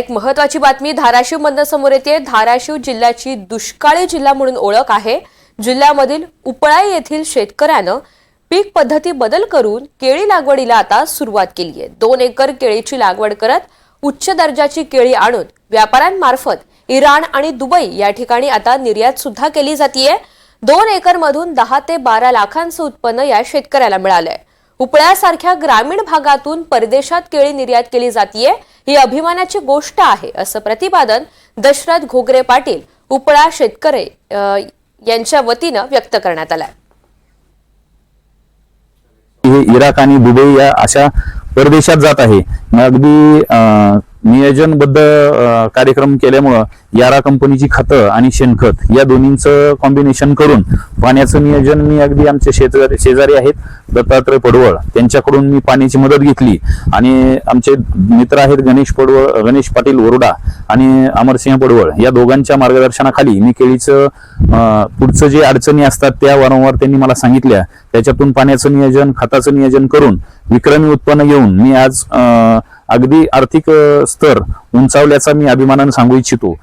एक महत्वाची बातमी धाराशिव मधनं समोर येते. धाराशिव जिल्ह्याची दुष्काळी जिल्हा म्हणून ओळख आहे. जिल्ह्यामधील उपळाई येथील शेतकऱ्यानं पीक पद्धती बदल करून केळी लागवडीला आता सुरुवात केली आहे. दोन एकर केळीची लागवड करत उच्च दर्जाची केळी आणून व्यापाऱ्यांमार्फत इराण आणि दुबई या ठिकाणी आता निर्यात सुद्धा केली जातीये. दोन एकर मधून दहा ते बारा लाखांचं उत्पन्न या शेतकऱ्याला मिळालंय. उपळ्यासारख्या ग्रामीण भागातून परदेशात केळी निर्यात केली जातीये. ही अभिमानाची गोष्ट आहे असं प्रतिपादन दशरथ घोगरे पाटील उपळा शेतकरे यांच्या वतीनं व्यक्त करण्यात आलाय. हे इराक आणि दुबई या अशा परदेशात जात आहे. अगदी अं, नियोजनबद्ध कार्यक्रम केल्यामुळं यारा कंपनीची खतं आणि शेणखत या दोन्हींचं कॉम्बिनेशन करून पाण्याचं नियोजन मी अगदी आमचे शेजारी शेजारी आहेत दत्तात्रय पडवळ. त्यांच्याकडून मी पाण्याची मदत घेतली. आणि आमचे मित्र आहेत गणेश पडवळ गणेश पाटील वरुडा. आणि अमरसिंह पडवळ या दोघांच्या मार्गदर्शनाखाली मी केळीचं पुढचं जे अडचणी असतात त्या वारंवार त्यांनी मला सांगितल्या. त्याच्यातून पाण्याचं नियोजन खताचं नियोजन करून विक्रमी उत्पन्न घेऊन मी आज अगदी आर्थिक स्तर उंचावल्याचा मी अभिमानानं सांगू इच्छितो.